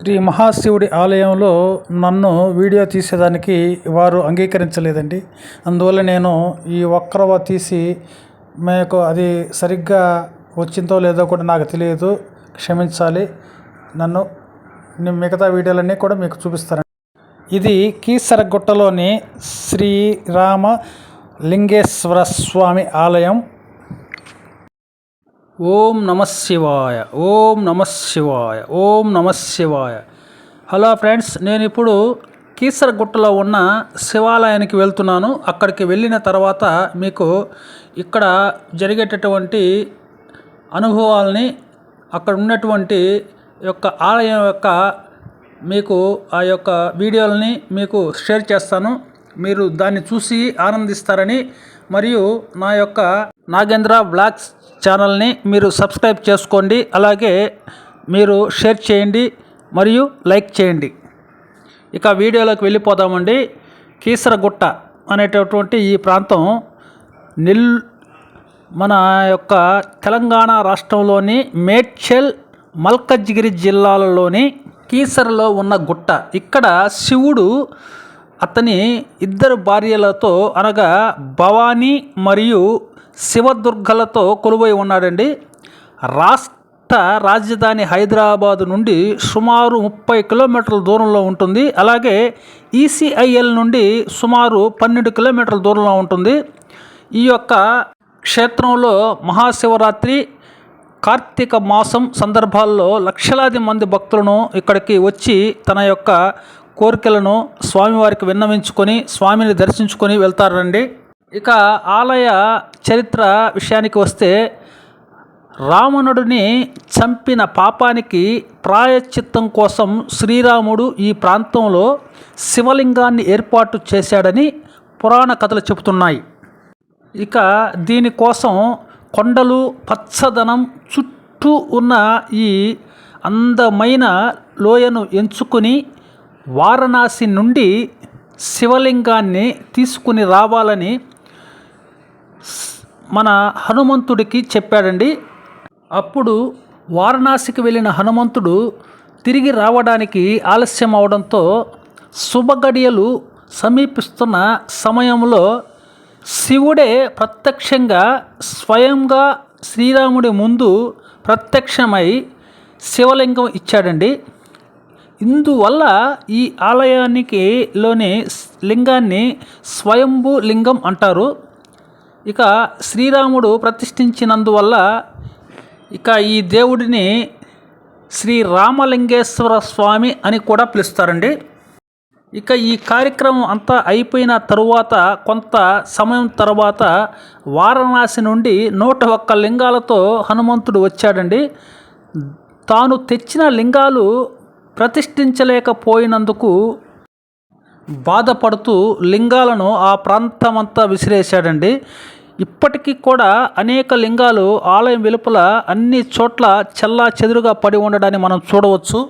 శ్రీ మహాశివుడి ఆలయంలో నన్ను వీడియో తీసేదానికి వారు అంగీకరించలేదండి. అందువల్ల నేను ఈ ఒక్కరవ తీసి మీకు అది సరిగ్గా వచ్చిందో లేదో కూడా నాకు తెలియదు. క్షమించాలి. నన్ను నేను మిగతా వీడియోలన్నీ కూడా మీకు చూపిస్తాను ఇది కీసరగుట్టలోని శ్రీరామ లింగేశ్వర స్వామి ఆలయం. ఓం నమశివాయ ఓం నమశివాయ ఓం నమశివాయ హలో ఫ్రెండ్స్ నేను ఇప్పుడు కీసరగుట్టలో ఉన్న శివాలయానికి వెళ్తున్నాను. అక్కడికి వెళ్ళిన తర్వాత మీకు ఇక్కడ జరిగేటటువంటి అనుభవాల్ని అక్కడ ఉన్నటువంటి యొక్క ఆలయం యొక్క మీకు ఆ యొక్క వీడియోలని మీకు షేర్ చేస్తాను. మీరు దాన్ని చూసి ఆనందిస్తారని మరియు నా యొక్క నాగేంద్ర బ్లాగ్స్ ఛానల్ని మీరు సబ్స్క్రైబ్ చేసుకోండి. అలాగే మీరు షేర్ చేయండి మరియు లైక్ చేయండి. ఇక వీడియోలోకి వెళ్ళిపోదామండి. కీసరగుట్ట అనేటటువంటి ఈ ప్రాంతం నిల్ మన యొక్క తెలంగాణ రాష్ట్రంలోని మేడ్చల్ మల్కజ్గిరి జిల్లాలలోని కీసరలో ఉన్న గుట్ట. ఇక్కడ శివుడు అతని ఇద్దరు భార్యలతో అనగా భవానీ మరియు శివదుర్గలతో కొలువై ఉన్నాడండి. రాష్ట్ర రాజధాని హైదరాబాద్ నుండి సుమారు ముప్పై కిలోమీటర్ల దూరంలో ఉంటుంది. అలాగే ఈసీఐఎల్ నుండి సుమారు పన్నెండు కిలోమీటర్ల దూరంలో ఉంటుంది. ఈ యొక్క క్షేత్రంలో మహాశివరాత్రి కార్తీక మాసం సందర్భాల్లో లక్షలాది మంది భక్తులను ఇక్కడికి వచ్చి తన యొక్క కోరికలను స్వామివారికి విన్నవించుకొని స్వామిని దర్శించుకొని వెళ్తారండి. ఇక ఆలయ చరిత్ర విషయానికి వస్తే రావణుడిని చంపిన పాపానికి ప్రాయశ్చిత్తం కోసం శ్రీరాముడు ఈ ప్రాంతంలో శివలింగాన్ని ఏర్పాటు చేశాడని పురాణ కథలు చెబుతున్నాయి. ఇక దీనికోసం కొండలు పచ్చదనం చుట్టూ ఉన్న ఈ అందమైన లోయను ఎంచుకుని వారణాసి నుండి శివలింగాన్ని తీసుకుని రావాలని మన హనుమంతుడికి చెప్పాడండి. అప్పుడు వారణాసికి వెళ్ళిన హనుమంతుడు తిరిగి రావడానికి ఆలస్యం అవడంతో శుభగడియలు సమీపిస్తున్న సమయంలో శివుడే ప్రత్యక్షంగా స్వయంగా శ్రీరాముడి ముందు ప్రత్యక్షమై శివలింగం ఇచ్చాడండి. ఇందువల్ల ఈ ఆలయానికి లోని లింగాన్ని స్వయంభూ లింగం అంటారు. ఇక శ్రీరాముడు ప్రతిష్ఠించినందువల్ల ఇక ఈ దేవుడిని శ్రీ రామలింగేశ్వర స్వామి అని కూడా పిలుస్తారండి. ఇక ఈ కార్యక్రమం అంతా అయిపోయిన తరువాత కొంత సమయం తర్వాత వారణాసి నుండి నూట ఒక్క లింగాలతో హనుమంతుడు వచ్చాడండి. తాను తెచ్చిన లింగాలు ప్రతిష్ఠించలేకపోయినందుకు బాధపడుతూ లింగాలను ఆ ప్రాంతమంతా విసిరేశాడండి. ఇప్పటికీ కూడా అనేక లింగాలు ఆలయం వెలుపల అన్ని చోట్ల చెల్లా చెదురుగా పడి ఉండడాన్ని మనం చూడవచ్చు.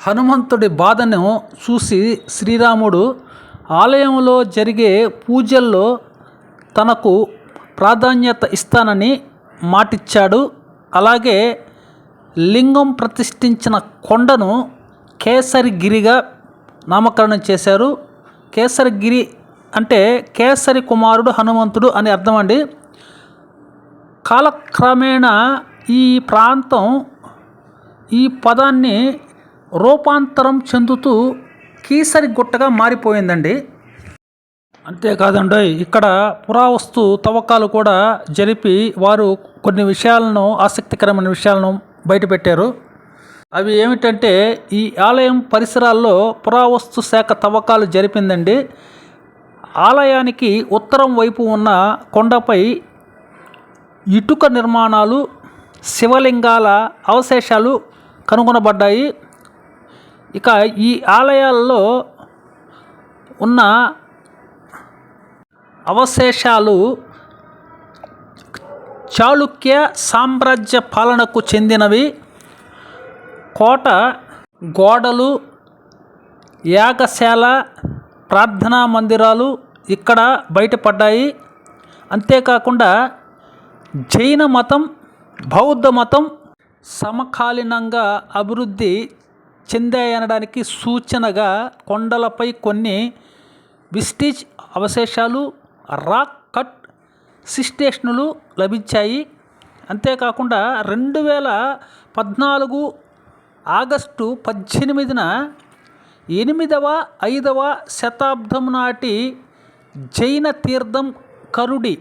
హనుమంతుడి బాధను చూసి శ్రీరాముడు ఆలయంలో జరిగే పూజల్లో తనకు ప్రాధాన్యత ఇస్తానని మాటిచ్చాడు. అలాగే లింగం ప్రతిష్ఠించిన కొండను కేసరిగిరిగా నామకరణం చేశారు. కేసరిగిరి అంటే కేసరి కుమారుడు హనుమంతుడు అని అర్థం అండి. కాలక్రమేణా ఈ ప్రాంతం ఈ పదాన్ని రూపాంతరం చెందుతూ కీసరి గుట్టగా మారిపోయిందండి. అంతేకాదండి ఇక్కడ పురావస్తు తవ్వకాలు కూడా జరిపి వారు కొన్ని విషయాలను ఆసక్తికరమైన విషయాలను బయటపెట్టారు అవి ఏమిటంటే ఈ ఆలయం పరిసరాల్లో పురావస్తు శాఖ తవ్వకాలు జరిపిందండి. ఆలయానికి ఉత్తరం వైపు ఉన్న కొండపై ఇటుక నిర్మాణాలు శివలింగాల అవశేషాలు కనుగొనబడ్డాయి. ఇక ఈ ఆలయాల్లో ఉన్న అవశేషాలు చాళుక్య సామ్రాజ్య పాలనకు చెందినవి కోట గోడలు యాగశాల ప్రార్థనా మందిరాలు ఇక్కడ బయటపడ్డాయి. అంతేకాకుండా జైన మతం బౌద్ధ మతం సమకాలీనంగా అభివృద్ధి చెందాయనడానికి సూచనగా కొండలపై కొన్ని విస్టీజ్ అవశేషాలు రాక్ సిస్టేషన్లు లభించాయి. అంతేకాకుండా రెండు వేల పద్నాలుగు ఆగస్టు పద్దెనిమిదిన ఎనిమిదవ ఐదవ శతాబ్దం నాటి జైన తీర్థం కరుడి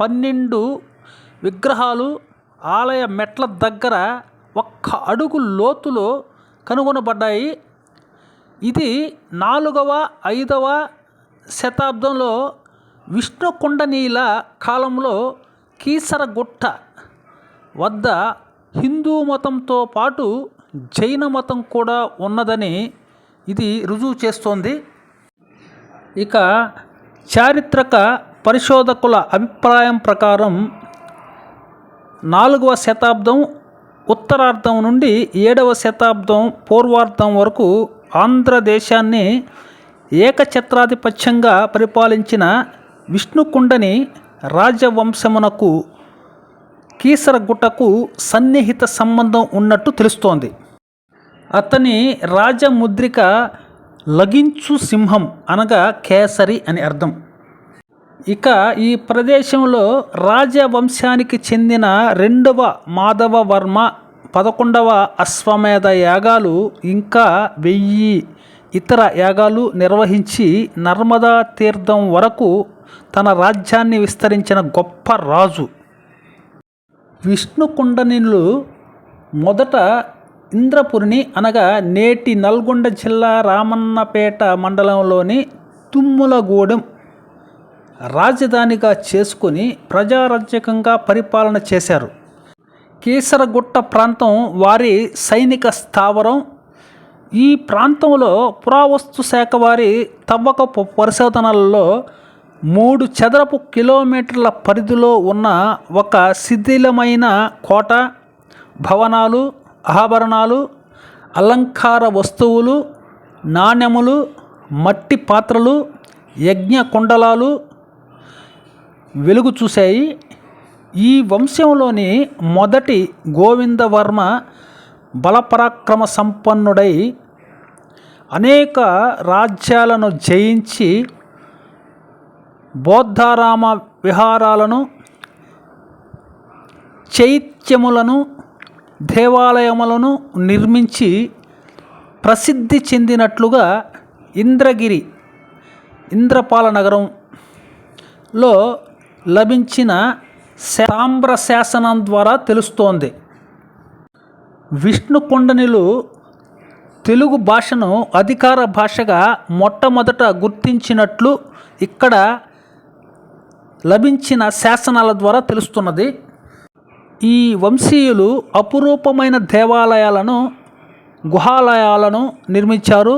పన్నెండు విగ్రహాలు ఆలయ మెట్ల దగ్గర ఒక్క అడుగు లోతులో కనుగొనబడ్డాయి. ఇది నాలుగవ ఐదవ శతాబ్దంలో విష్ణుకుండనీల కాలంలో కీసరగుట్ట వద్ద హిందూ మతంతో పాటు జైన మతం కూడా ఉన్నదని ఇది రుజువు చేస్తోంది. ఇక చారిత్రక పరిశోధకుల అభిప్రాయం ప్రకారం నాలుగవ శతాబ్దం ఉత్తరార్ధం నుండి ఏడవ శతాబ్దం పూర్వార్ధం వరకు ఆంధ్రదేశాన్ని ఏకఛత్రాధిపత్యంగా పరిపాలించిన విష్ణుకుండని రాజవంశమునకు కీసరగుట్టకు సన్నిహిత సంబంధం ఉన్నట్టు తెలుస్తోంది. అతని రాజముద్రిక లగించు సింహం అనగా కేసరి అని అర్థం. ఇక ఈ ప్రదేశంలో రాజవంశానికి చెందిన రెండవ మాధవ వర్మ పదకొండవ అశ్వమేధ యాగాలు ఇంకా వెయ్యి ఇతర యాగాలు నిర్వహించి నర్మదా తీర్థం వరకు తన రాజ్యాన్ని విస్తరించిన గొప్ప రాజు. విష్ణుకుండనిలు మొదట ఇంద్రపురిని అనగా నేటి నల్గొండ జిల్లా రామన్నపేట మండలంలోని తుమ్ములగూడెం రాజధానిగా చేసుకుని ప్రజారాజ్యకంగా పరిపాలన చేశారు. కీసరగుట్ట ప్రాంతం వారి సైనిక స్థావరం. ఈ ప్రాంతంలో పురావస్తు శాఖ వారి తవ్వకపు పరిశోధనలలో మూడు చదరపు కిలోమీటర్ల పరిధిలో ఉన్న ఒక శిథిలమైన కోట భవనాలు ఆభరణాలు అలంకార వస్తువులు నాణెములు మట్టి పాత్రలు యజ్ఞ కుండలాలు వెలుగు చూశాయి. ఈ వంశంలోని మొదటి గోవిందవర్మ బలపరాక్రమ సంపన్నుడై అనేక రాజ్యాలను జయించి బౌద్ధారామ విహారాలను చైత్యములను దేవాలయములను నిర్మించి ప్రసిద్ధి చెందినట్లుగా ఇంద్రగిరి ఇంద్రపాల నగరంలో లభించిన సాంబ్ర శాసనం ద్వారా తెలుస్తోంది. విష్ణుకొండనిలు తెలుగు భాషను అధికార భాషగా మొట్టమొదట గుర్తించినట్లు ఇక్కడ లభించిన శాసనాల ద్వారా తెలుస్తున్నది. ఈ వంశీయులు అపురూపమైన దేవాలయాలను గుహాలయాలను నిర్మించారు.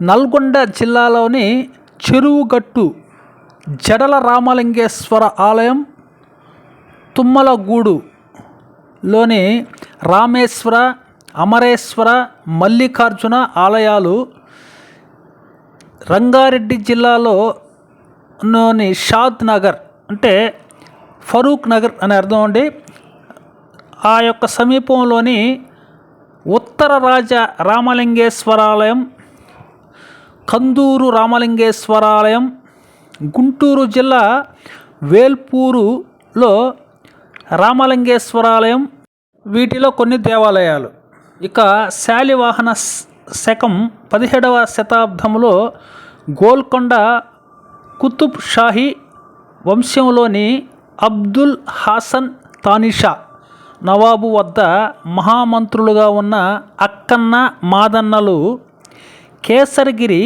నల్గొండ జిల్లాలోని చెరువుగట్టు జడల రామలింగేశ్వర ఆలయం తుమ్మలగూడులోని రామేశ్వర అమరేశ్వర మల్లికార్జున ఆలయాలు రంగారెడ్డి జిల్లాలో లోని షాద్ నగర్ అంటే ఫరూక్ నగర్ అని అర్థం అండి. ఆ యొక్క సమీపంలోని ఉత్తర రాజ రామలింగేశ్వరాలయం కందూరు రామలింగేశ్వరాలయం గుంటూరు జిల్లా వేల్పూరులో రామలింగేశ్వరాలయం వీటిలో కొన్ని దేవాలయాలు. ఇక శాలివాహన శకం పదిహేడవ శతాబ్దంలో గోల్కొండ కుతుబ్ షాహీ వంశంలోని అబ్దుల్ హాసన్ తానిషా నవాబు వద్ద మహామంత్రులుగా ఉన్న అక్కన్న మాదన్నలు కేసరగిరి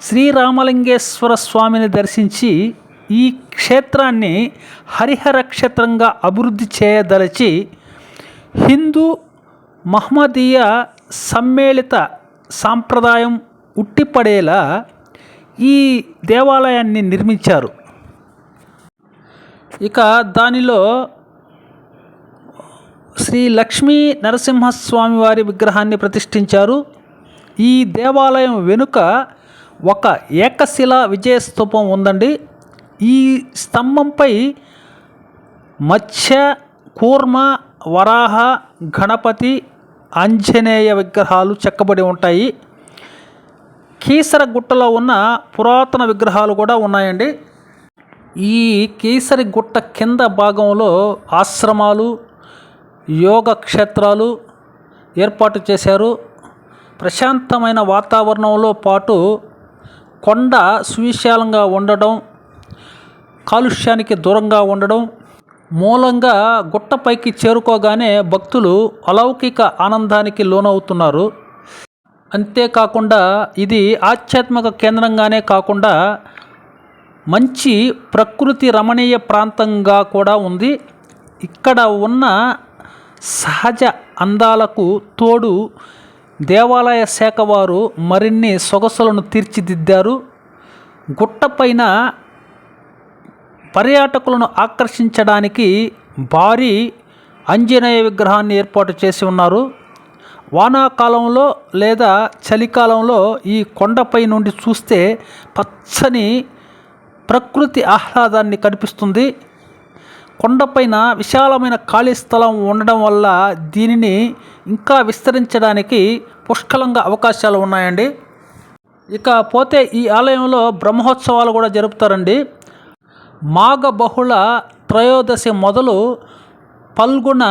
శ్రీరామలింగేశ్వర స్వామిని దర్శించి ఈ క్షేత్రాన్ని హరిహర క్షేత్రంగా అభివృద్ధి చేయదలచి హిందూ మహమ్మదీయ సమ్మేళిత సాంప్రదాయం ఉట్టిపడేలా ఈ దేవాలయాన్ని నిర్మించారు. ఇక దానిలో శ్రీ లక్ష్మీ నరసింహస్వామి వారి విగ్రహాన్ని ప్రతిష్ఠించారు. ఈ దేవాలయం వెనుక ఒక ఏకశిల విజయస్తూపం ఉందండి. ఈ స్తంభంపై మత్స్య కూర్మ వరాహ గణపతి ఆంజనేయ విగ్రహాలు చెక్కబడి ఉంటాయి. కీసర గుట్టలో ఉన్న పురాతన విగ్రహాలు కూడా ఉన్నాయండి. ఈ కీసరి గుట్ట కింద భాగంలో ఆశ్రమాలు యోగ క్షేత్రాలు ఏర్పాటు చేశారు. ప్రశాంతమైన వాతావరణంలో పాటు కొండ సువిశాలంగా ఉండడం కాలుష్యానికి దూరంగా ఉండడం మూలంగా గుట్టపైకి చేరుకోగానే భక్తులు అలౌకిక ఆనందానికి లోనవుతున్నారు. అంతేకాకుండా ఇది ఆధ్యాత్మిక కేంద్రంగానే కాకుండా మంచి ప్రకృతి రమణీయ ప్రాంతంగా కూడా ఉంది. ఇక్కడ ఉన్న సహజ అందాలకు తోడు దేవాలయ శాఖ వారు మరిన్ని సొగసులను తీర్చిదిద్దారు. గుట్టపైన పర్యాటకులను ఆకర్షించడానికి భారీ ఆంజనేయ విగ్రహాన్ని ఏర్పాటు చేసి ఉన్నారు. వానాకాలంలో లేదా చలికాలంలో ఈ కొండపై నుండి చూస్తే పచ్చని ప్రకృతి ఆహ్లాదాన్ని కనిపిస్తుంది. కొండపైన విశాలమైన ఖాళీ స్థలం ఉండడం వల్ల దీనిని ఇంకా విస్తరించడానికి పుష్కలంగా అవకాశాలు ఉన్నాయండి. ఇక పోతే ఈ ఆలయంలో బ్రహ్మోత్సవాలు కూడా జరుపుతారండి. మాఘ బహుళ త్రయోదశి మొదలు పల్గొన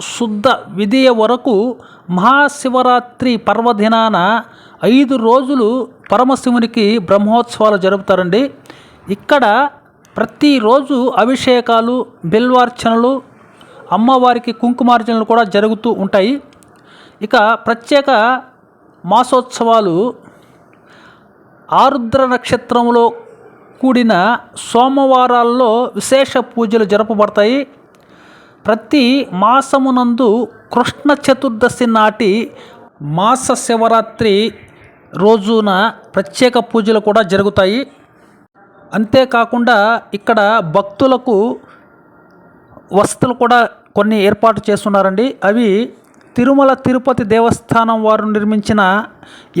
శుద్ధ విధియ వరకు మహాశివరాత్రి పర్వదినాన ఐదు రోజులు పరమశివునికి బ్రహ్మోత్సవాలు జరుపుతారండి. ఇక్కడ ప్రతిరోజు అభిషేకాలు బిల్వార్చనలు అమ్మవారికి కుంకుమార్చనలు కూడా జరుగుతూ ఉంటాయి. ఇక ప్రత్యేక మాసోత్సవాలు ఆరుద్ర నక్షత్రంలో కూడిన సోమవారాల్లో విశేష పూజలు జరపబడతాయి. ప్రతి మాసమునందు కృష్ణ చతుర్దశి నాటి మాస శివరాత్రి రోజున ప్రత్యేక పూజలు కూడా జరుగుతాయి. అంతేకాకుండా ఇక్కడ భక్తులకు వసతులు కూడా కొన్ని ఏర్పాటు చేస్తున్నారండి. అవి తిరుమల తిరుపతి దేవస్థానం వారు నిర్మించిన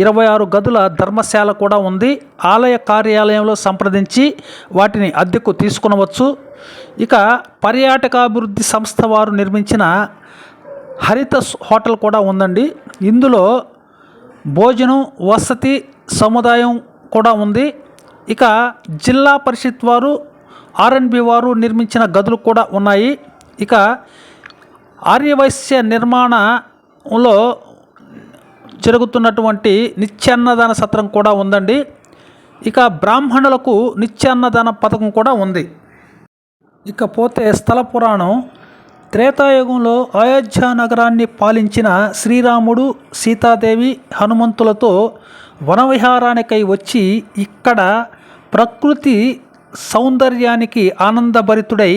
ఇరవై ఆరు గదుల ధర్మశాల కూడా ఉంది. ఆలయ కార్యాలయంలో సంప్రదించి వాటిని అద్దెకు తీసుకునవచ్చు. ఇక పర్యాటకాభివృద్ధి సంస్థ వారు నిర్మించిన హరిత హోటల్ కూడా ఉందండి. ఇందులో భోజనం వసతి సముదాయం కూడా ఉంది. ఇక జిల్లా పరిషత్ వారు ఆర్ఎన్బి వారు నిర్మించిన గదులు కూడా ఉన్నాయి. ఇక ఆర్యవైశ్య నిర్మాణంలో జరుగుతున్నటువంటి నిత్యాన్నదాన సత్రం కూడా ఉందండి. ఇక బ్రాహ్మణులకు నిత్యాన్నదాన పథకం కూడా ఉంది. ఇకపోతే స్థల పురాణం త్రేతాయుగంలో అయోధ్య నగరాన్ని పాలించిన శ్రీరాముడు సీతాదేవి హనుమంతులతో వనవిహారానికై వచ్చి ఇక్కడ ప్రకృతి సౌందర్యానికి ఆనందభరితుడై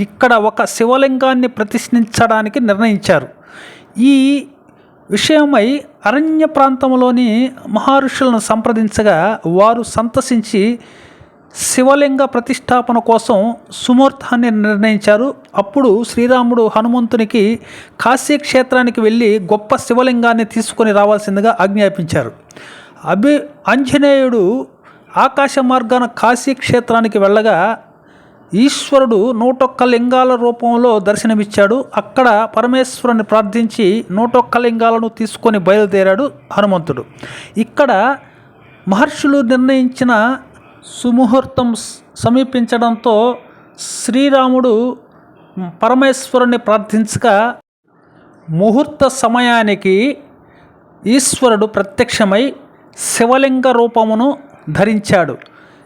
ఇక్కడ ఒక శివలింగాన్ని ప్రతిష్ఠించడానికి నిర్ణయించారు. ఈ విషయమై అరణ్య ప్రాంతంలోని మహర్షులను సంప్రదించగా వారు సంతసించి శివలింగ ప్రతిష్టాపన కోసం సుముహూర్తాన్ని నిర్ణయించారు. అప్పుడు శ్రీరాముడు హనుమంతునికి కాశీ క్షేత్రానికి వెళ్ళి గొప్ప శివలింగాన్ని తీసుకొని రావాల్సిందిగా ఆజ్ఞాపించారు. అభి ఆంజనేయుడు ఆకాశ మార్గాన కాశీ క్షేత్రానికి వెళ్ళగా ఈశ్వరుడు నూటొక్క లింగాల రూపంలో దర్శనమిచ్చాడు. అక్కడ పరమేశ్వరుని ప్రార్థించి నూటొక్క లింగాలను తీసుకొని బయలుదేరాడు హనుమంతుడు. ఇక్కడ మహర్షులు నిర్ణయించిన సుముహూర్తం సమీపించడంతో శ్రీరాముడు పరమేశ్వరుని ప్రార్థించగా ముహూర్త సమయానికి ఈశ్వరుడు ప్రత్యక్షమై శివలింగ రూపమును ధరించాడు.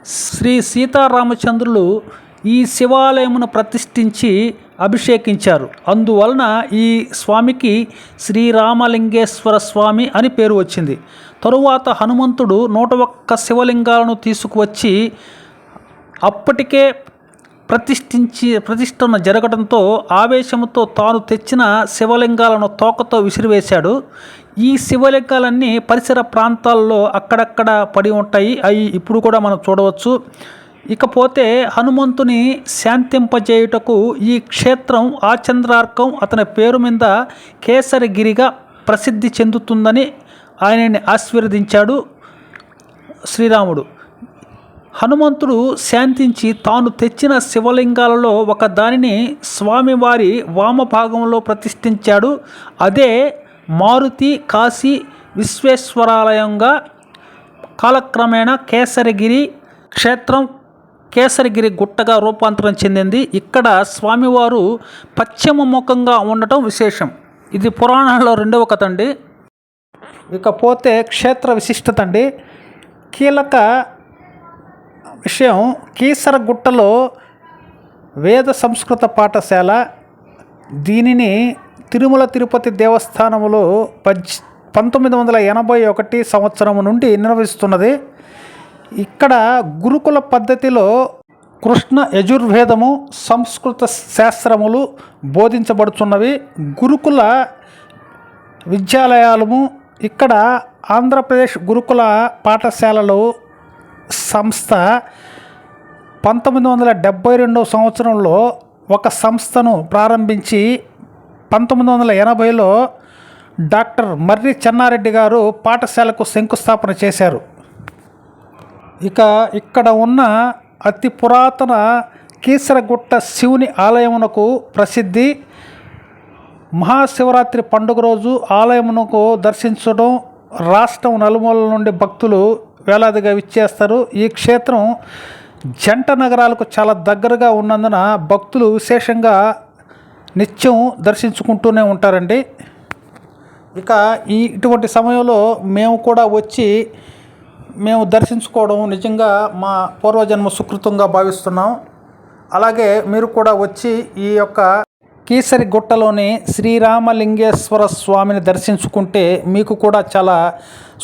శ్రీ సీతారామచంద్రులు ఈ శివాలయమును ప్రతిష్ఠించి అభిషేకించారు. అందువలన ఈ స్వామికి శ్రీరామలింగేశ్వర స్వామి అని పేరు వచ్చింది. తరువాత హనుమంతుడు నూట ఒక్క శివలింగాలను తీసుకువచ్చి అప్పటికే ప్రతిష్ఠించి ప్రతిష్టన జరగడంతో ఆవేశంతో తాను తెచ్చిన శివలింగాలను తోకతో విసిరివేశాడు. ఈ శివలింగాలన్నీ పరిసర ప్రాంతాల్లో అక్కడక్కడ పడి ఉంటాయి. అవి ఇప్పుడు కూడా మనం చూడవచ్చు. ఇకపోతే హనుమంతుని శాంతింపజేయుటకు ఈ క్షేత్రం ఆచంద్రార్కం అతని పేరు మీద కేసరిగిరిగా ప్రసిద్ధి చెందుతుందని ఆయనని ఆశీర్వదించాడు శ్రీరాముడు. హనుమంతుడు శాంతించి తాను తెచ్చిన శివలింగాలలో ఒక దానిని స్వామివారి వామభాగంలో ప్రతిష్ఠించాడు. అదే మారుతి కాశీ విశ్వేశ్వరాలయంగా కాలక్రమేణా కేసరిగిరి క్షేత్రం కేసరిగిరి గుట్టగా రూపాంతరం చెందింది. ఇక్కడ స్వామివారు పశ్చిమ ముఖంగా ఉండటం విశేషం. ఇది పురాణాల్లో రెండవ కథ అండి. ఇకపోతే క్షేత్ర విశిష్టత అండి. కీలక విషయం కీసరగుట్టలో వేద సంస్కృత పాఠశాల దీనిని తిరుమల తిరుపతి దేవస్థానములో పజ్ పంతొమ్మిది వందల ఎనభై ఒకటి సంవత్సరం నుండి నిర్వహిస్తున్నది. ఇక్కడ గురుకుల పద్ధతిలో కృష్ణ యజుర్వేదము సంస్కృత శాస్త్రములు బోధించబడుతున్నవి. గురుకుల విద్యాలయాలము ఇక్కడ ఆంధ్రప్రదేశ్ గురుకుల పాఠశాలలు సంస్థ పంతొమ్మిది వందల డెబ్భై రెండవ సంవత్సరంలో ఒక సంస్థను ప్రారంభించి పంతొమ్మిది వందల ఎనభైలో డాక్టర్ మర్రి చెన్నారెడ్డి గారు పాఠశాలకు శంకుస్థాపన చేశారు. ఇక ఇక్కడ ఉన్న అతి పురాతన కీసరగుట్ట శివుని ఆలయమునకు ప్రసిద్ధి. మహాశివరాత్రి పండుగ రోజు ఆలయమునకు దర్శించడం రాష్ట్రం నలుమూలల నుండి భక్తులు వేలాదిగా విచ్చేస్తారు. ఈ క్షేత్రం జంట నగరాలకు చాలా దగ్గరగా ఉన్నందున భక్తులు విశేషంగా నిత్యం దర్శించుకుంటూనే ఉంటారండి. ఇక ఈ ఇటువంటి సమయంలో మేము కూడా వచ్చి మేము దర్శించుకోవడం నిజంగా మా పూర్వజన్మ సుకృతంగా భావిస్తున్నాం. అలాగే మీరు కూడా వచ్చి ఈ యొక్క కీసరి గుట్టలోని శ్రీరామలింగేశ్వర స్వామిని దర్శించుకుంటే మీకు కూడా చాలా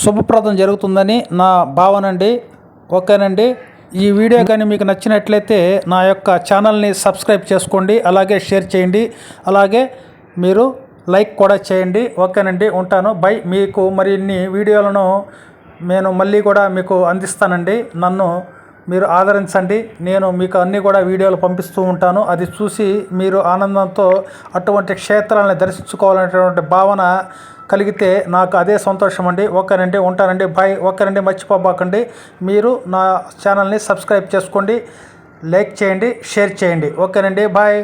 శుభప్రదం జరుగుతుందని నా భావన అండి. ఓకేనండి? ఈ వీడియో కానీ మీకు నచ్చినట్లయితే నా యొక్క ఛానల్ని సబ్స్క్రైబ్ చేసుకోండి. అలాగే షేర్ చేయండి. అలాగే మీరు లైక్ కూడా చేయండి. ఓకేనండి? ఉంటాను. బై. మీకు మరిన్ని వీడియోలను నేను మళ్ళీ కూడా మీకు అందిస్తానండి. నన్ను మీరు ఆదరించండి. నేను మీకు అన్నీ కూడా వీడియోలు పంపిస్తూ ఉంటాను. అది చూసి మీరు ఆనందంతో అటువంటి క్షేత్రాలను దర్శించుకోవాలనేటువంటి భావన కలిగితే నాకు అదే సంతోషం అండి ఓకేనండి ఉంటానండి. బాయ్ ఓకేనండి మర్చిపోబాకండి. మీరు నా ఛానల్ని సబ్స్క్రైబ్ చేసుకోండి. లైక్ చేయండి. షేర్ చేయండి. ఓకేనండి బాయ్